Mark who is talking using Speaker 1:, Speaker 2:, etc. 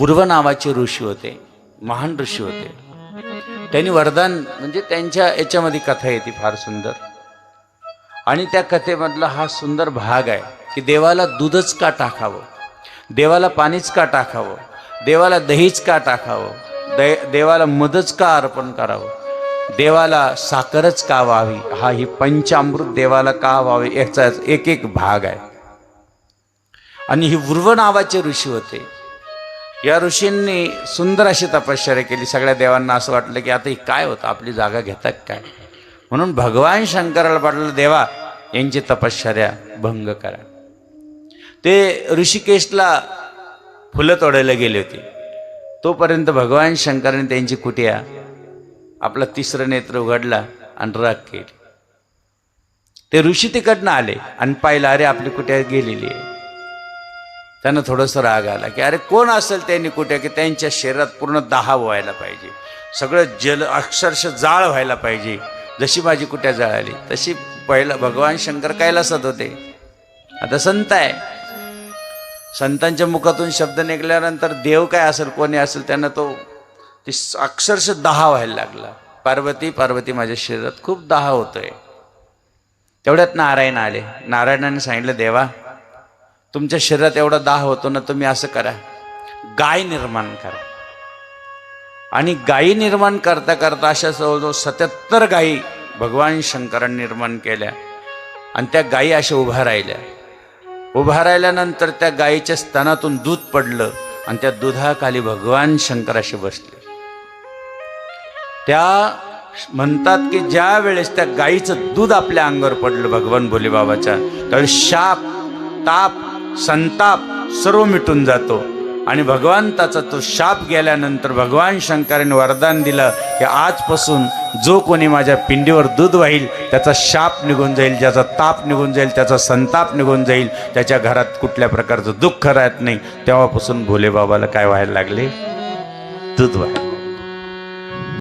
Speaker 1: उर्व नावाचे ऋषी होते महान ऋषी होते. त्यांनी वरदान म्हणजे त्यांच्या याच्यामध्ये कथा येते फार सुंदर. आणि त्या कथेमधला हा सुंदर भाग आहे की देवाला दूधच का टाकावं? देवाला पाणीच का टाकावं? देवाला दहीच का टाकावं? दे देवाला मधच का अर्पण करावं? देवाला साखरच का व्हावी? हा ही पंचामृत देवाला का व्हावे? याचा एक एक भाग आहे. आणि ही वृव नावाचे ऋषी होते. या ऋषींनी सुंदर अशी तपश्चर्या केली. सगळ्या देवांना असं वाटलं की आता हे काय होतं? आपली जागा घेतात काय? म्हणून भगवान शंकराला वाटलं देवा यांची तपश्चर्या भंग करा. ते ऋषिकेशला फुलं तोडायला गेले होते. तोपर्यंत भगवान शंकराने त्यांची कुटिया आपला तिसरं नेत्र उघडला आणि राग केली. ते ऋषी तिकडनं आले आणि पाहिलं अरे आपली कुटिया गेलेली आहे. त्यांना थोडंसं राग आला की अरे कोण असेल त्यांनी कुठे की त्यांच्या शरीरात पूर्ण दहा व्हायला पाहिजे? सगळं जल अक्षरशः जाळ व्हायला पाहिजे. जशी माझी कुठ्या जळाली तशी पहिलं भगवान शंकर कैलासात होते. आता संत आहे. संतांच्या मुखातून शब्द निघाल्यानंतर देव काय असेल कोणी असेल त्यांना तो ती अक्षरशः दहा व्हायला लागला. पार्वती पार्वती माझ्या शरीरात खूप दहा होतोय. तेवढ्यात नारायण आले. नारायणाने सांगितलं देवा तुमच्या शरीरात एवढा दाह होतो ना तुम्ही असं करा. गाय निर्माण करा. आणि गायी निर्माण करता करता अशा जवळजवळ सत्याहत्तर गायी भगवान शंकरांनी निर्माण केल्या. आणि त्या गायी अशा उभ्या राहिल्या. उभ्या राहिल्यानंतर त्या गायीच्या स्तनातून दूध पडलं आणि त्या दुधाखाली भगवान शंकर असे बसले. त्या म्हणतात की ज्या वेळेस त्या गायीचं दूध आपल्या अंगावर पडलं भगवान भोलेबाबाच्या त्यावेळेस शाप ताप संताप सर्व मिटून जातो. आणि भगवंताचा तो शाप गेल्यानंतर भगवान शंकराने वरदान दिलं की आजपासून जो कोणी माझ्या पिंडीवर दूध वाहील त्याचा शाप निघून जाईल ज्याचा ताप निघून जाईल त्याचा संताप निघून जाईल त्याच्या घरात कुठल्या प्रकारचं दुःख राहत नाही तेव्हापासून भोलेबाबाला काय व्हायला लागले? दूध व्हायला.